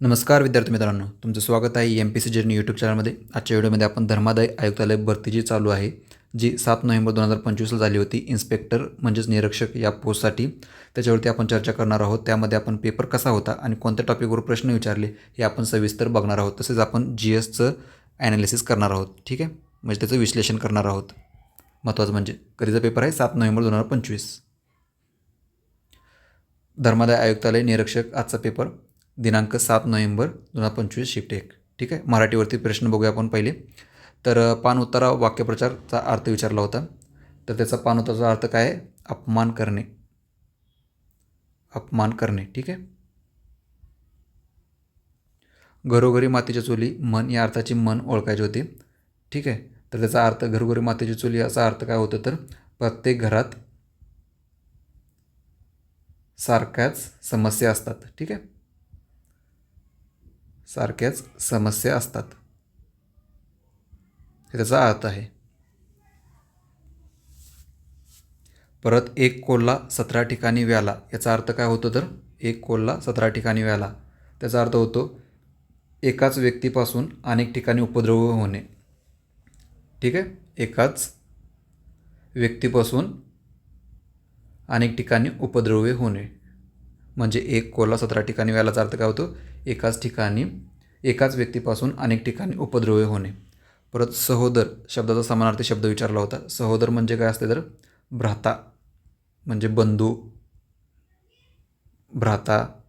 नमस्कार विद्यार्थी मित्रांनो तुमचं स्वागत आहे M P C journey YouTube चॅनलमध्ये आजच्या व्हिडिओमध्ये आपण धर्मादाय आयुक्तालय भरती जी चालू आहे जी सात नोव्हेंबर दोन हजार पंचवीसला झाली होती. इन्स्पेक्टर म्हणजेच निरीक्षक या पोस्टसाठी त्याच्यावरती आपण चर्चा करणार आहोत. त्यामध्ये आपण पेपर कसा होता आणि कोणत्या टॉपिकवर प्रश्न विचारले हे आपण सविस्तर बघणार आहोत. तसेच आपण जी एसचं ॲनालिसिस करणार आहोत. ठीक आहे? म्हणजे त्याचं विश्लेषण करणार आहोत. महत्त्वाचं म्हणजे कधीचा पेपर आहे? सात नोव्हेंबर दोन हजार पंचवीस. धर्मादाय आयुक्तालय निरीक्षक आजचा पेपर दिनांक सात नोव्हेंबर दोन हजार पंचवीस शिफ्ट एक. ठीक आहे? मराठीवरती प्रश्न बघूया आपण पहिले. तर पान उतारा वाक्यप्रचारचा अर्थ विचारला होता. तर त्याचा पान उत्तराचा अर्थ काय आहे? अपमान करणे. अपमान करणे. ठीक आहे? घरोघरी मातीच्या चुली मन या अर्थाची मन ओळखायची होती. ठीक आहे? तर त्याचा अर्थ घरोघरी मातीची चुली याचा अर्थ काय होतं तर प्रत्येक घरात सारख्याच समस्या असतात. ठीक आहे? सारख्याच समस्या असतात. हे त्याचा अर्थ आहे. परत एक कोल्हा सतरा ठिकाणी व्याला. याचा अर्थ काय होतो तर? एक कोल्हा सतरा ठिकाणी व्याला. त्याचा अर्थ होतो एकाच व्यक्तीपासून अनेक ठिकाणी उपद्रव होणे. ठीक आहे? एकाच व्यक्तीपासून अनेक ठिकाणी उपद्रव्य होणे. म्हणजे एक कोल्हा सतरा ठिकाणी व्यालाचा अर्थ काय होतो? एकाच ठिकाणी एकाच व्यक्तीपासून अनेक ठिकाणी उपद्रव्य होणे. परत सहोदर शब्दाचा समानार्थी शब्द विचारला होता. सहोदर म्हणजे काय असते तर? भ्राता म्हणजे बंधू भ्राता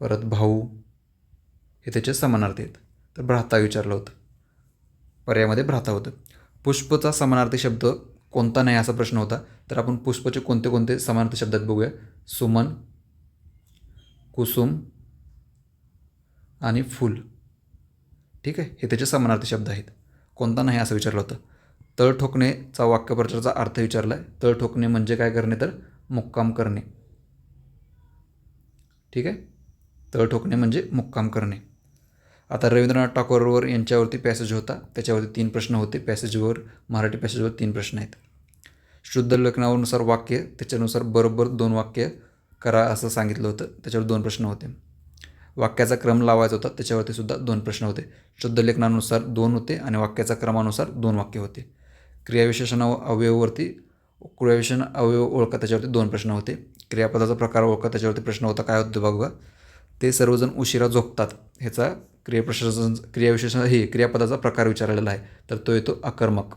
परत भाऊ हे त्याचे समानार्थी आहेत. तर भ्राता विचारलं होतं. पर्यायामध्ये भ्राता होतं. पुष्पचा समानार्थी शब्द कोणता नाही असा प्रश्न होता. तर आपण पुष्पचे कोणते कोणते समानार्थी शब्दात बघूया. सुमन कुसुम आणि फूल. ठीक आहे? हे त्याचे समानार्थी शब्द आहेत. कोणता नाही असं विचारलं होतं. तळ ठोकणेचा वाक्यप्रचाराचा अर्थ विचारला आहे तळ ठोकणे म्हणजे काय करणे? तर मुक्काम करणे. ठीक आहे? तळ ठोकणे म्हणजे मुक्काम करणे. आता रवींद्रनाथ टागोरवर यांच्यावरती पॅसेज होता. त्याच्यावरती तीन प्रश्न होते. पॅसेजवर मराठी पॅसेजवर तीन प्रश्न आहेत. शुद्ध लेखनानुसार वाक्य त्याच्यानुसार बरोबर दोन वाक्य करा असं सांगितलं होतं. त्याच्यावर दोन प्रश्न होते. वाक्याचा क्रम लावायचा होता. त्याच्यावरती सुद्धा दोन प्रश्न होते. शुद्ध लेखनानुसार दोन होते आणि वाक्याचा क्रमानुसार दोन वाक्य होते. क्रियाविशेषण अवयववरती क्रियाविशेषण अवयव ओळखा त्याच्यावरती दोन प्रश्न होते. क्रियापदाचा प्रकार ओळखा त्याच्यावरती प्रश्न होता. काय होतं बघा ते सर्वजण उशिरा झोपतात. ह्याचा क्रियाप्रशासन क्रियाविशेषण हे क्रियापदाचा प्रकार विचारलेला आहे. तर तो येतो आक्रमक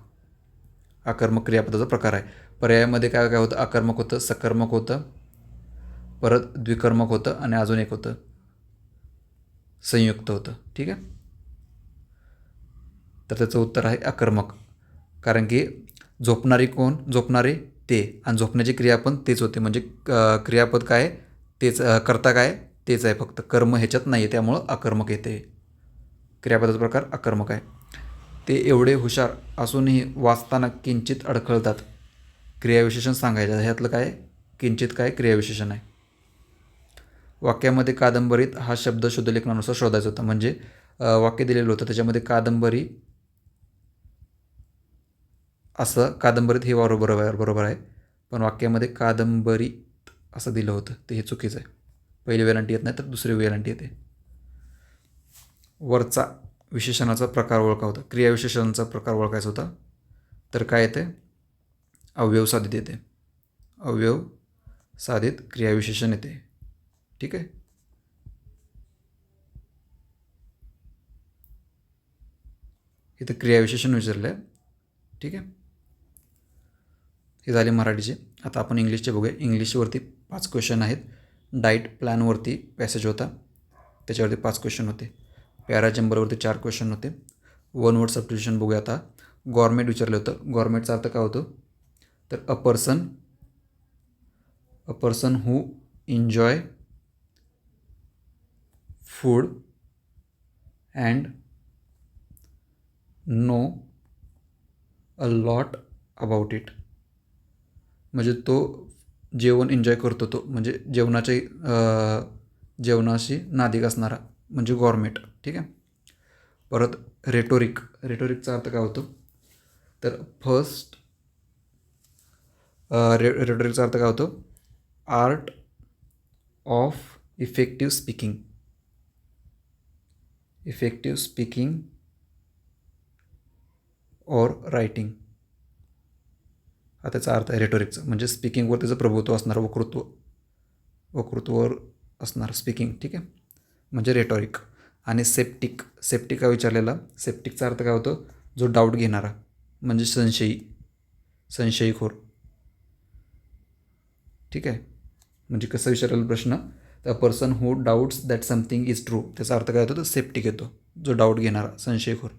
आक्रमक क्रियापदाचा प्रकार आहे. पर्यायामध्ये काय काय होतं? आक्रमक होतं सकर्मक होतं परत द्विकर्मक होतं आणि अजून एक होतं. संयुक्त होतं. ठीक आहे? तर त्याचं उत्तर आहे आक्रमक कारण की झोपणारी कोण? झोपणारे ते. आणि झोपण्याची क्रिया पण तेच होते. म्हणजे क्रियापद काय? तेच करता कर्ता काय? तेच आहे फक्त. कर्म ह्याच्यात नाही आहे त्यामुळं आक्रमक येते क्रियापदाचा प्रकार आक्रमक आहे. ते एवढे हुशार असूनही वाचताना किंचित अडखळतात. क्रियाविशेषण सांगायचं ह्यातलं काय? किंचित काय? क्रियाविशेषण आहे. वाक्यामध्ये कादंबरीत हा शब्द शुद्धलेखनानुसार शोधायचा होता. म्हणजे वाक्य दिलेलं होतं. त्याच्यामध्ये कादंबरी असं कादंबरीत हे बरोबर बरोबर आहे. पण वाक्यामध्ये कादंबरीत असं दिलं होतं. ते हे चुकीचं आहे. पहिली वेलांटी येत नाही तर दुसरी वेलांटी येते. वरचा विशेषणाचा प्रकार ओळखा होता. क्रियाविशेषणाचा प्रकार ओळखायचा होता. तर काय येते? अवयव साधित येते. अवयव साधित क्रियाविशेषण येते. ठीक आहे? इथं क्रियाविशेषण विचारलं आहे ठीक आहे? हे झाले मराठीचे. आता आपण इंग्लिशचे बघूया. इंग्लिशवरती पाच क्वेश्चन आहेत. डाईट प्लॅनवरती पॅसेज होता. त्याच्यावरती पाच क्वेश्चन होते. पॅराचंबरवरती चार क्वेश्चन होते. वन वर्ड सबस्टिट्यूशन बघूया आता. गॉर्मेट विचारलं होतं. गॉर्मेटचा अर्थ काय होतो? तर a person a person who enjoy food and know a lot about it म्हणजे तो जेवण एन्जॉय करतो तो. म्हणजे जेवणाचे जेवणाशी नादिक असणारा म्हणजे गॉर्मेट ठीक आहे? परत रेटोरिक रेटोरिकचा अर्थ काय होतो? तर फर्स्ट रे रेटोरिकचा अर्थ काय होतो? Art of effective speaking effective speaking और रायटिंग त्याचा अर्थ आहे रेटोरिकचा म्हणजे स्पीकिंगवर त्याचं प्रभुत्व असणार वक्तृत्व. वक्तृत्ववर असणार स्पीकिंग ठीक आहे? म्हणजे रेटॉरिक आणि सेप्टिक सेप्टिक हा विचारलेला. सेप्टिकचा अर्थ काय होतो? जो डाऊट घेणारा. म्हणजे संशयी. संशयीखोर. ठीक आहे? म्हणजे कसं विचारलेला प्रश्न? The person who doubts that something is true त्याचा अर्थ काय होतो? तर सेप्टिक येतो. जो डाऊट घेणारा संशयखोर.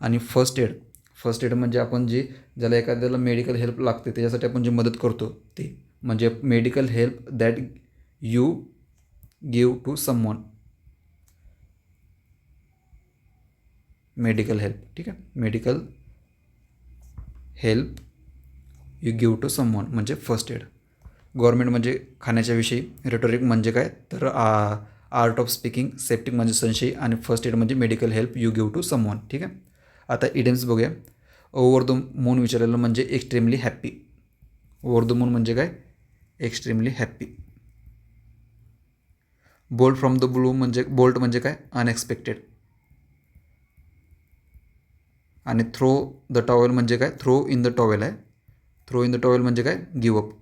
आणि फर्स्ट एड फर्स्ट एड म्हणजे आपण जे ज्याला एखाद्याला मेडिकल हेल्प लागते त्याच्यासाठी आपण जी मदत करतो ते. म्हणजे medical help that you give to someone medical help ठीक आहे? Medical help you give to someone म्हणजे फर्स्ट एड गव्हर्मेंट म्हणजे खाण्याच्या विषयी रेटोरिक म्हणजे काय? तर आर्ट ऑफ स्पीकिंग सेप्टिक म्हणजे संशयी आणि फर्स्ट एड म्हणजे medical help you give to someone ठीक आहे? आता इडेम्स बघूया. ओवर द मून विचारलेलं म्हणजे extremely happy. Over the moon म्हणजे काय? Extremely happy. Bolt from the blue म्हणजे बोल्ट म्हणजे काय? अनएक्सपेक्टेड. आणि थ्रो द टॉवेल म्हणजे काय? थ्रो इन द टॉवेल आहे. थ्रो इन द टॉवेल म्हणजे काय? Give up.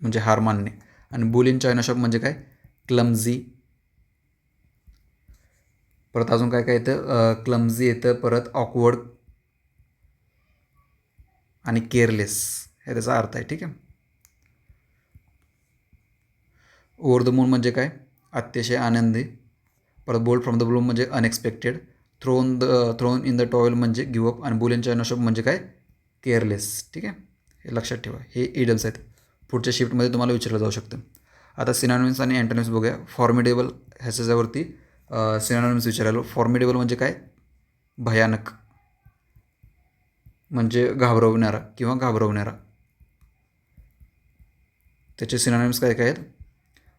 म्हणजे हार मानणे. आणि बुल इन चायना शॉप म्हणजे काय? क्लमझी. परत अजून काय काय येतं? क्लम्झी येतं परत ऑकवर्ड आणि केअरलेस हे त्याचा अर्थ आहे ठीक आहे? ओवर द मून म्हणजे काय? अतिशय आनंदी. परत बोल्ड फ्रॉम द ब्लू म्हणजे unexpected thrown the thrown in the towel म्हणजे गिव अप आणि बुल इन चायना म्हणजे काय? केअरलेस ठीक आहे? हे लक्षात ठेवा. हे इडम्स आहेत. पुढच्या शिफ्टमध्ये तुम्हाला विचारलं जाऊ शकतं. आता सिनानिम्स आणि अँटोनिम्स बघूया. फॉर्मिडेबल ह्याच्यावरती सिनानिम्स विचारायलो फॉर्मिडेबल म्हणजे काय? भयानक. म्हणजे घाबरवणारा किंवा घाबरवणारा. त्याचे सिनानिम्स काय काय आहेत?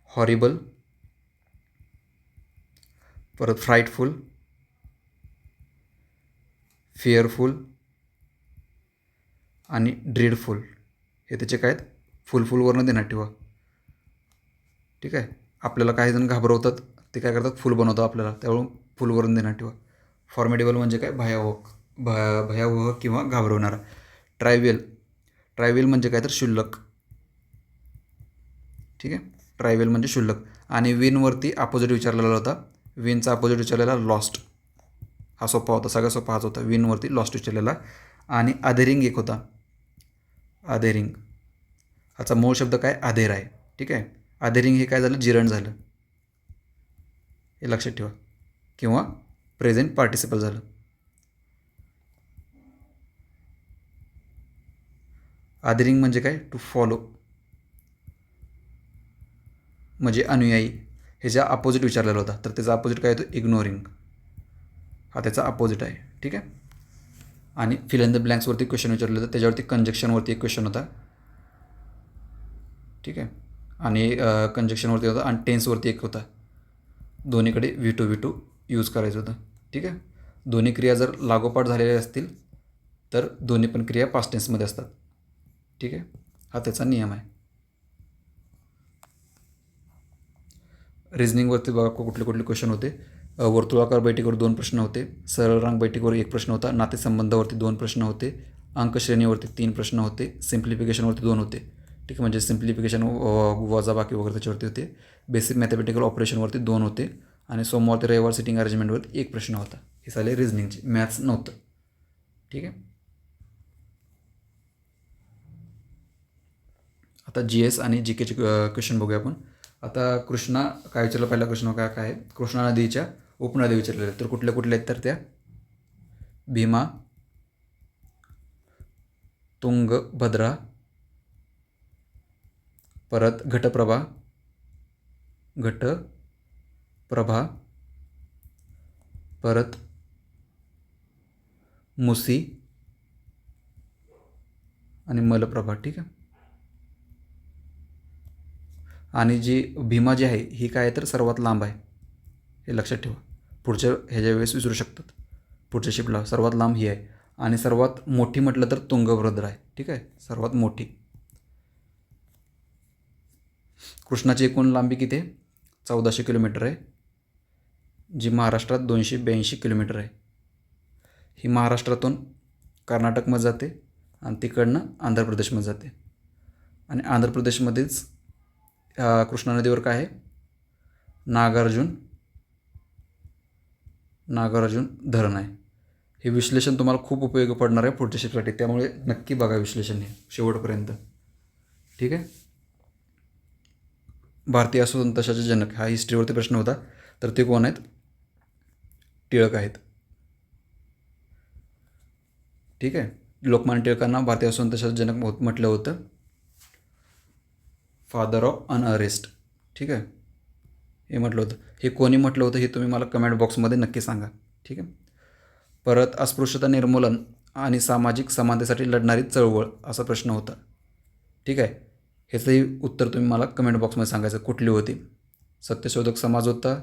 हॉरिबल परत फ्राईटफुल फिअरफुल आणि ड्रीडफुल हे त्याचे काय आहेत? फुलफुलवरनं देण्यात ठेवा. ठीक आहे? आपल्याला काही जण घाबरवतात. ते काय करतात? फुल बनवतो आपल्याला. त्यावरून फुलवरून देणार ठेवा. फॉर्मेडेबल म्हणजे काय? भयावह भया भयावह किंवा घाबरवणारा. ट्रायवेल ट्रायवेल म्हणजे काय तर शुल्लक ठीक आहे? ट्रायवेल म्हणजे शुल्लक आणि विनवरती अपोजिट विचारलेला होता. विनचा अपोजिट विचारलेला लॉस्ट हा सोपा होता. सगळ्यात सोपा हाच होता. विनवरती लॉस्ट विचारलेला. आणि अधेरिंग एक होता. अधेरिंग ह्याचा मूळ शब्द काय? अधेर आहे. ठीक आहे? अधेरिंग हे काय झालं? जिरण झालं. हे लक्षात ठेवा. किंवा प्रेझेंट पार्टिसिपल झालं. आदरिंग म्हणजे काय? टू फॉलो म्हणजे अनुयायी. ह्याच्या अपोजिट विचारलेला होता तर त्याचा अपोजिट काय होतं? इग्नोरिंग हा त्याचा अपोजिट आहे. ठीक आहे? आणि फिल इन द ब्लँक्सवरती क्वेश्चन विचारलं होतं. त्याच्यावरती कंजक्शनवरती एक क्वेश्चन होता. ठीक आहे? आणि कंजक्शनवरती होता आणि टेन्सवरती एक होता. दोन्हीकडे V two V two use करायचं होतं. ठीक आहे? दोन्ही क्रिया जर लागोपाठ झालेल्या असतील तर दोन्ही पण क्रिया पास्ट टेन्समध्ये असतात. ठीक आहे? हा त्याचा नियम आहे. रिझनिंगवरती बघा कुठले कुठले क्वेश्चन होते. वर्तुळाकार बैठकीवर दोन प्रश्न होते. सरळ रांग बैठकीवर एक प्रश्न होता. नातेसंबंधावरती दोन प्रश्न होते. अंकश्रेणीवरती तीन प्रश्न होते. सिम्प्लिफिकेशनवरती दोन होते. ठीक आहे म्हणजे सिम्प्लिफिकेशन वजाबाकी वगैरे त्याच्यावरती होते. बेसिक मॅथमॅटिकल ऑपरेशनवरती दोन होते. आणि सोमवार ते रविवार सिटिंग अरेंजमेंटवरती एक प्रश्न होता. हे झाले रिझनिंगचे मॅथ्स नव्हतं. ठीक आहे? आता जी एस आणि जी केचे क्वेश्चन बघूया आपण. आता कृष्णा काय विचारलं? पहिला प्रश्न काय काय आहे? कृष्णा नदीच्या उपनदी विचारलेल्या तर कुठल्या कुठल्या आहेत तर त्या? भीमा तुंग भद्रा परत घटप्रभा घट प्रभा परत मुसी आणि मलप्रभा ठीक आहे? आणि जी भीमा जी आहे ही काय आहे तर सर्वात लांब आहे. हे लक्षात ठेवा. पुढच्या ह्याच्या वेळेस विसरू शकतात. पुढच्या शिपला सर्वात लांब ही आहे. आणि सर्वात मोठी म्हटलं तर तुंगभद्र आहे. ठीक आहे? सर्वात मोठी. कृष्णाची एकूण लांबी किती आहे? चौदाशे किलोमीटर आहे. जी महाराष्ट्रात दोनशे ब्याऐंशी किलोमीटर आहे. ही महाराष्ट्रातून कर्नाटकमध्ये जाते आणि तिकडनं आंध्र प्रदेशमध्ये जाते. आणि आंध्र प्रदेशमध्येच कृष्णा नदीवर काय आहे? नागार्जुन नागार्जुन धरण आहे. हे विश्लेषण तुम्हाला खूप उपयोगी पडणार आहे पुढच्या शिफ्टसाठी. त्यामुळे नक्की बघा विश्लेषण हे शेवटपर्यंत. ठीक आहे? भारतीय स्वतंत्राचे जनक हा हिस्ट्रीवरती प्रश्न होता. तर ते कोण आहेत? टिळक आहेत. ठीक आहे. लोकमान्य टिळकांना भारतीय स्वतंत्राचे जनक होत म्हटलं होतं. फादर ऑफ अनअरेस्ट ठीक आहे. हे म्हटलं होतं. हे कोणी म्हटलं होतं हे तुम्ही मला कमेंट बॉक्समध्ये नक्की सांगा. ठीक आहे. परत अस्पृश्यता निर्मूलन आणि सामाजिक समानतेसाठी लढणारी चळवळ असा प्रश्न होता. ठीक आहे. ह्याचंही उत्तर तुम्ही मला कमेंट बॉक्समध्ये सांगायचं कुठली होती. सत्यशोधक समाज होता.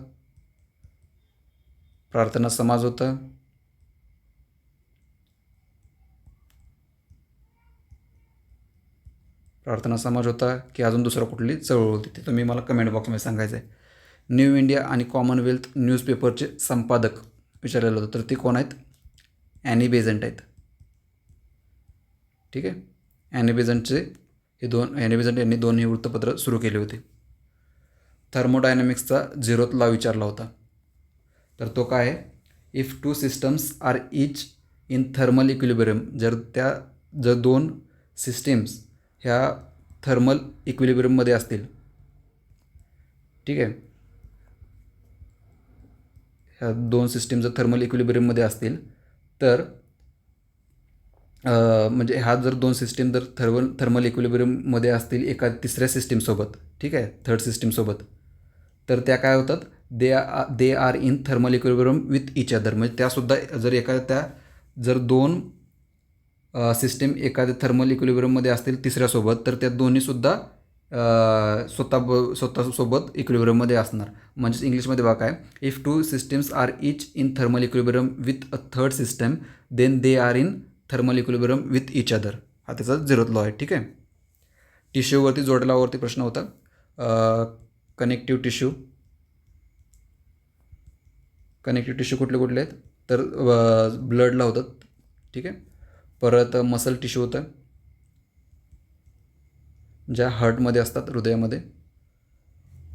प्रार्थना समाज होता. प्रार्थना समाज होता की अजून दुसरा कुठली चळवळ होती ते तुम्ही मला कमेंट बॉक्समध्ये सांगायचं आहे न्यू इंडिया आणि कॉमनवेल्थ न्यूजपेपरचे संपादक विचारलेलं होतं तर ते कोण आहेत? ॲनी बेझंट आहेत. ठीक आहे? ॲनी बेझंटचे हे दोन ॲनी बेझंट यांनी दोन हे वृत्तपत्र सुरू केले होते. थर्मोडायनॅमिक्सचा झिरोतला विचारला होता. तर तो काय आहे? If two systems are each in thermal equilibrium जर त्या जर दोन सिस्टीम्स ह्या थर्मल इक्विलिब्रियममध्ये असतील. ठीक आहे? ह्या दोन सिस्टीम जर थर्मल इक्विलिब्रियममध्ये असतील तर म्हणजे ह्या जर दोन सिस्टीम जर थर्मल थर्मल इक्विलिब्रियममध्ये असतील एका तिसऱ्या सिस्टीमसोबत ठीक आहे? थर्ड सिस्टीमसोबत तर त्या काय होतात? They uh they are in thermal equilibrium with each other म्हणजे त्यासुद्धा जर एखाद्या त्या जर दोन सिस्टीम एखाद्या थर्मल इक्विलिब्रियममध्ये असतील तिसऱ्यासोबत तर त्या दोन्हीसुद्धा स्वतः ब स्वतःसोबत इक्विलिब्रियममध्ये असणार. म्हणजेच इंग्लिशमध्ये बघा काय? If two systems are each in thermal equilibrium with a third system then they are in thermal equilibrium with each other हा त्याचा झिरोत लॉ आहे ठीक आहे? टिश्यूवरती जोडलावरती प्रश्न होता. कनेक्टिव्ह टिश्यू कनेक्टिव्ह टिश्यू कुठले कुठले आहेत? तर ब्लडला होतात ठीक आहे? परत मसल टिश्यू होतं. ज्या हार्टमध्ये असतात हृदयामध्ये.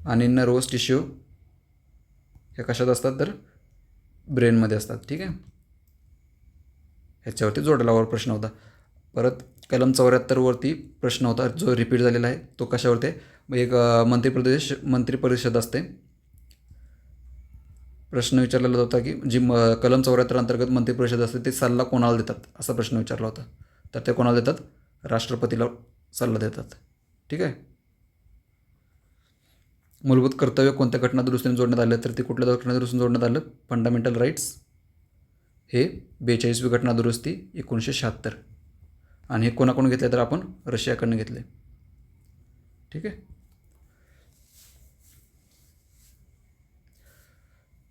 आणि नर्वस टिश्यू ह्या कशात असतात तर? ब्रेनमध्ये असतात ठीक आहे? ह्याच्यावरती जोडलावर प्रश्न होता. परत कलम चौऱ्याहत्तरवरती प्रश्न होता जो रिपीट झालेला आहे तो कशावरती आहे? एक मंत्रिप्रदेश मंत्रिपरिषद असते. प्रश्न विचारलेला होता की जी म कलम चौऱ्याहत्तर अंतर्गत मंत्रिपरिषद असते ते सल्ला कोणाला देतात? असा प्रश्न विचारला होता. तर ते कोणाला देतात? राष्ट्रपतीला सल्ला देतात. ठीक आहे? मूलभूत कर्तव्य कोणत्या घटना दुरुस्तीने जोडण्यात आलं? तर ते कुठल्या घटना दुरुस्तीने जोडण्यात आलं? फंडामेंटल राईट्स हे बेचाळीसवी घटना दुरुस्ती एकोणीसशे शहात्तर. आणि हे कोणाकडून घेतले तर आपण रशियाकडनं घेतले. ठीक आहे?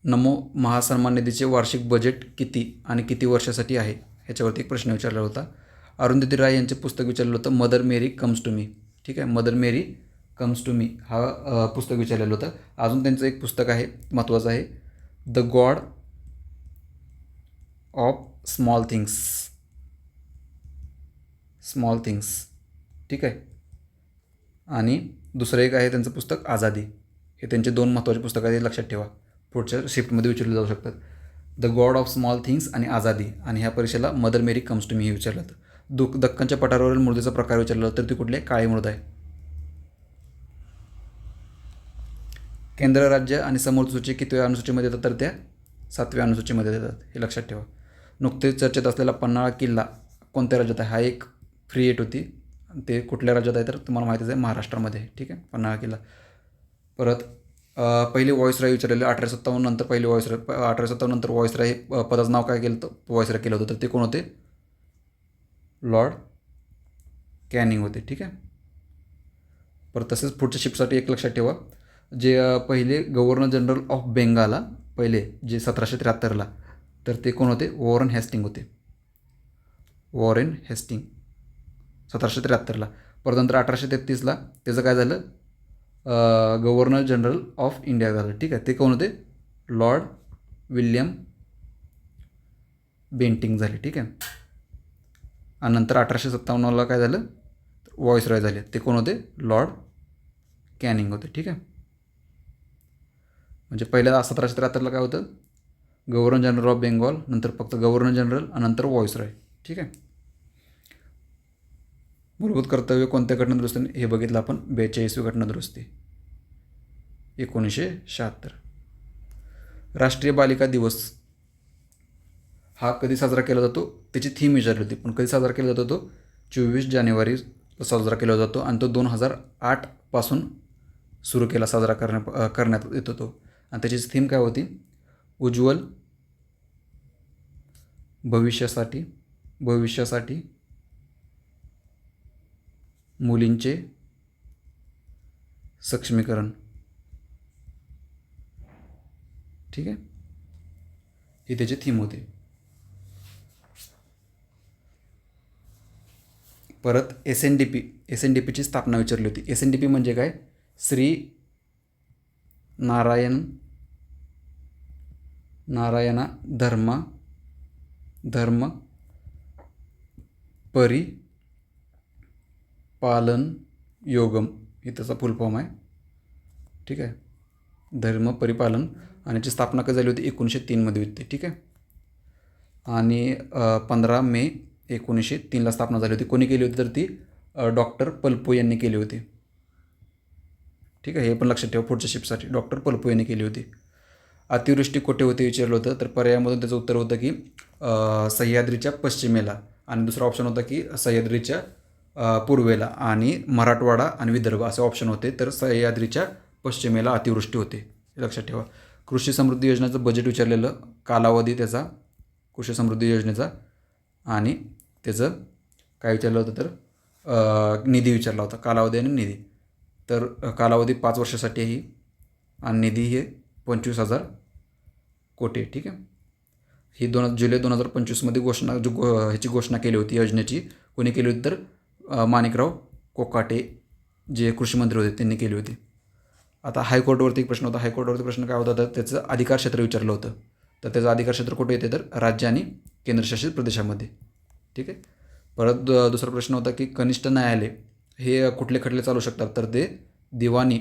नमो महासन्मान निधीचे वार्षिक बजेट किती आणि किती वर्षासाठी आहे? ह्याच्यावरती एक प्रश्न विचारला होता. अरुंधती राय यांचे पुस्तक विचारलं होतं Mother Mary comes to me. ठीक आहे? Mother Mary comes to me हा पुस्तक विचारलेलं होतं. अजून त्यांचं एक पुस्तक आहे महत्त्वाचं आहे. The God of small things small things ठीक आहे? आणि दुसरं एक आहे त्यांचं पुस्तक आझादी. हे त्यांचे दोन महत्त्वाचे पुस्तकं आहेत लक्षात ठेवा. पुढच्या शिफ्टमध्ये विचारले जाऊ शकतात the God of small things आणि आझादी. आणि ह्या परीक्षेला Mother Mary comes to me हे विचारलं होतं दुख दक्कनच्या पठारावरील मृदेचा प्रकार विचारला तर ती कुठली? काळी मृद आहे. केंद्र राज्य आणि समोर सूची कितव्या अनुसूचीमध्ये येतात तर त्या सातव्या अनुसूचीमध्ये येतात. हे लक्षात ठेवा. नुकतेच चर्चेत असलेला पन्हाळा किल्ला कोणत्या राज्यात आहे? हा एक फ्री एट होती. ते कुठल्या राज्यात आहे तर तुम्हाला माहितीच आहे महाराष्ट्रामध्ये ठीक आहे? पन्हाळा किल्ला. परत पहिले व्हॉइसराय विचारलेले अठराशे सत्तावन्न नंतर पहिले व्हॉइसराय अठराशे सत्तावन्न नंतर व्हॉइसराय हे पदाचं नाव काय केलं तर व्हॉइसराय केलं होतं. तर ते कोण होते? लॉर्ड कॅनिंग होते. ठीक आहे? परत तसेच पुढच्या शिफ्टसाठी एक लक्षात ठेवा. जे पहिले गव्हर्नर जनरल ऑफ बेंगाला पहिले जे सतराशे त्र्याहत्तरला तर ते कोण होते? वॉरन हेस्टिंग होते. Warren Hasting. सतराशे त्र्याहत्तरला. परत नंतर अठराशे तेहतीसला त्याचं काय झालं? गव्हर्नर जनरल ऑफ इंडिया झालं. ठीक आहे. ते कोण होते? लॉर्ड विल्यम बेंटिंग झाले. ठीक आहे. आणि नंतर अठराशे सत्तावन्नला काय झालं? व्हॉइस रॉय झाले. ते कोण होते? लॉर्ड कॅनिंग होते. ठीक आहे. म्हणजे पहिल्या सतराशे त्र्याहत्तरला काय होतं? गव्हर्नर जनरल ऑफ बेंगॉल नंतर फक्त गव्हर्नर जनरल आणि नंतर व्हॉइस रॉय ठीक आहे? मूलभूत कर्तव्य कोणत्या घटनादुरुस्तीने? हे बघितलं आपण. बेचाळीसवी घटनादुरुस्ती. एकोणीसशे शहात्तर. राष्ट्रीय बालिका दिवस. हा कधी साजरा केला जातो? त्याची थीम विचारली होती पण कधी साजरा केला जातो तो? चोवीस जानेवारी साजरा केला जातो आणि तो दोन हजार आठपासून सुरू केला साजरा करण्या करण्यात येतो तो. आणि त्याची थीम काय होती? उज्ज्वल भविष्यासाठी भविष्यासाठी मुलींचे सक्षमीकरण. ठीक आहे? ही त्याची थीम होते. परत S N D P S N D पीची स्थापना विचारली होती. एस एन डी पी म्हणजे काय? श्री नारायण नारायणा धर्मा धर्म परी पालन योगम. हे त्याचा फुल फॉर्म आहे. ठीक आहे? धर्म परिपालन आणि याची स्थापना कधी झाली होती? एकोणीसशे तीनमध्ये होती. ठीक आहे? आणि पंधरा मे एकोणीसशे तीनला स्थापना झाली होती. कोणी केली होती तर ती डॉक्टर पल्पो यांनी केली होती. ठीक आहे? हे पण लक्षात ठेवा पुढच्या शिपसाठी डॉक्टर पल्पो यांनी केली होती. अतिवृष्टी कुठे होते विचारलं होतं तर पर्यायामधून त्याचं उत्तर होतं की सह्याद्रीच्या पश्चिमेला. आणि दुसरा ऑप्शन होता की सह्याद्रीच्या पूर्वेला आणि मराठवाडा आणि विदर्भ असे ऑप्शन होते तर सह्याद्रीच्या पश्चिमेला अतिवृष्टी होते. लक्षात ठेवा. कृषी समृद्धी योजनेचं बजेट विचारलेलं कालावधी त्याचा कृषी समृद्धी योजनेचा आणि त्याचं काय विचारलं होतं तर निधी विचारला होता कालावधी आणि निधी. तर कालावधी पाच वर्षासाठी आहे आणि निधी हे पंचवीस हजार कोटी ठीक आहे? ही दोन जुलै दोन हजार पंचवीसमध्ये घोषणा जो गो ह्याची घोषणा केली होती योजनेची कोणी केली होती तर माणिकराव कोकाटे जे कृषी मंत्री होते त्यांनी केली होती. आता हायकोर्टवरती एक प्रश्न होता. हायकोर्टवरती प्रश्न काय होता तर त्याचं अधिकार क्षेत्र विचारलं होतं. तर त्याचं अधिकार क्षेत्र कुठे येते तर राज्य आणि केंद्रशासित प्रदेशामध्ये. ठीक आहे? परत दुसरा प्रश्न होता की कनिष्ठ न्यायालय हे कुठले खटले चालू शकतात? तर ते दिवाणी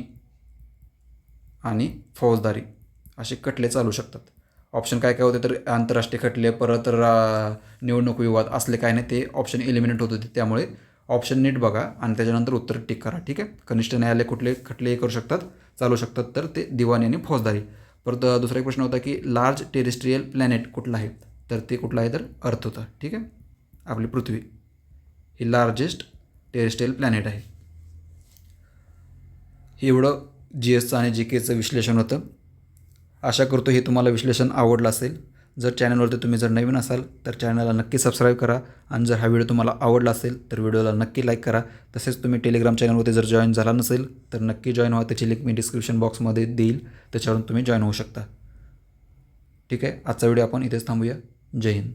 आणि फौजदारी असे खटले चालू शकतात. ऑप्शन काय काय होते तर आंतरराष्ट्रीय खटले परत रा निवडणूक विवाद असले काय नाही ते ऑप्शन एलिमिनेट होत होते. त्यामुळे ऑप्शन नीट बघा आणि त्याच्यानंतर उत्तर टिक करा ठीक आहे? कनिष्ठ न्यायालय कुठले खटले करू शकतात चालू शकतात तर ते दिवाणी आणि फौजदारी. परत दुसरा एक प्रश्न होता की लार्ज टेरिस्ट्रियल प्लॅनेट कुठला आहे? तर ते कुठलं आहे तर अर्थ होता ठीक आहे? आपली पृथ्वी. ही लार्जेस्ट टेरिस्ट्रियल प्लॅनेट आहे. हे एवढं जी एसचं आणि जी केचं विश्लेषण होतं. आशा करतो हे तुम्हाला विश्लेषण आवडलं असेल. जर चॅनलवरती तुम्ही जर नवीन असाल तर चॅनलला नक्की सबस्क्राईब करा. आणि जर हा व्हिडिओ तुम्हाला आवडला असेल तर व्हिडिओला नक्की लाईक करा. तसेच तुम्ही टेलिग्राम चॅनलवरती जर जॉईन झाला नसेल तर नक्की जॉईन व्हा. त्याची लिंक मी डिस्क्रिप्शन बॉक्समध्ये देईल. त्याच्यावरून तुम्ही जॉईन होऊ शकता. ठीक आहे? आजचा व्हिडिओ आपण इथेच थांबूया. जय हिंद.